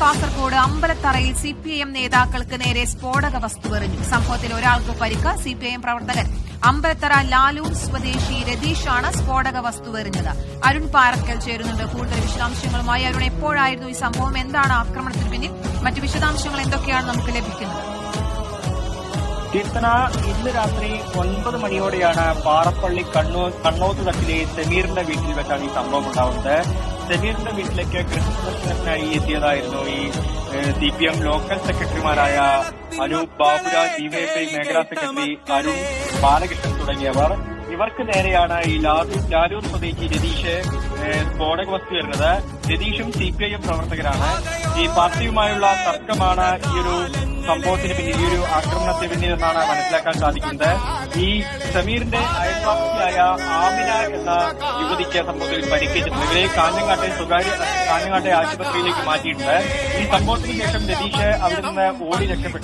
Kasaragod അമ്പലത്തറയിൽ CPIM നേതാക്കൾക്ക് നേരെ സ്ഫോടക വസ്തു എറിഞ്ഞു. സംഭവത്തിൽ ഒരാൾക്ക് പരിക്ക് സി പി ഐ എം പ്രവർത്തകൻ. അമ്പലത്തറ ലാലൂർ സ്വദേശി രതീഷാണ് സ്ഫോടക വസ്തു എറിഞ്ഞത്. അരുൺ പാറക്കൽ ചേരുന്നുണ്ട്. കൂടുതൽ വിശദാംശങ്ങളുമായി അരുൺ എപ്പോഴായിരുന്നു ഈ സംഭവം? എന്താണ് ആക്രമണത്തിന് പിന്നിൽ? മറ്റു വിശദാംശങ്ങൾ എന്തൊക്കെയാണ് നമുക്ക് ലഭിക്കുന്നത്? കീർത്തന ഇന്ന് രാത്രി ഒൻപത് മണിയോടെയാണ് പാറപ്പള്ളി കണ്ണൂർ കണ്ണോത്ത് തട്ടിലെ സമീറിന്റെ വീട്ടിൽ വെച്ചാണ് ഈ സംഭവം ഉണ്ടാവുന്നത്. സമീറിന്റെ വീട്ടിലേക്ക് കൃഷ്ണദർശനത്തിനായി എത്തിയതായിരുന്നു ഈ സി പി എം ലോക്കൽ സെക്രട്ടറിമാരായ അനൂപ് ബാബുരാജ് ഡിവൈഎഫ്ഐ മേഖലാ സെക്രട്ടറി അരുൺ ബാലകൃഷ്ണൻ തുടങ്ങിയവർ. ഇവർക്ക് നേരെയാണ് ഈ ലാലൂർ ലാലൂർ സ്വദേശി രതീഷ് സ്ഫോടക വസ്തു വരുന്നത്. രതീഷും സി പി ഐ എം പ്രവർത്തകരാണ്. ഈ പാർട്ടിയുമായുള്ള തർക്കമാണ് ഈ ഒരു സംഭവത്തിന് പിന്നിൽ ഈ ഒരു ആക്രമണത്തിന് പിന്നിൽ എന്നാണ് മനസ്സിലാക്കാൻ സാധിക്കുന്നത്. ഈ സമീറിന്റെ അയൽവാസിയായ ആമിന എന്ന യുവതിക്ക് സംഭവത്തിൽ പരിക്കേറ്റിട്ടുണ്ട്. ഇവരെ കാഞ്ഞങ്ങാട്ടെ സ്വകാര്യ കാഞ്ഞങ്ങാട്ടെ ആശുപത്രിയിലേക്ക് മാറ്റിയിട്ടുണ്ട്. ഈ സംഭവത്തിന് ശേഷം രതീഷ് അവിടെ നിന്ന് ഓടി രക്ഷപ്പെട്ടു.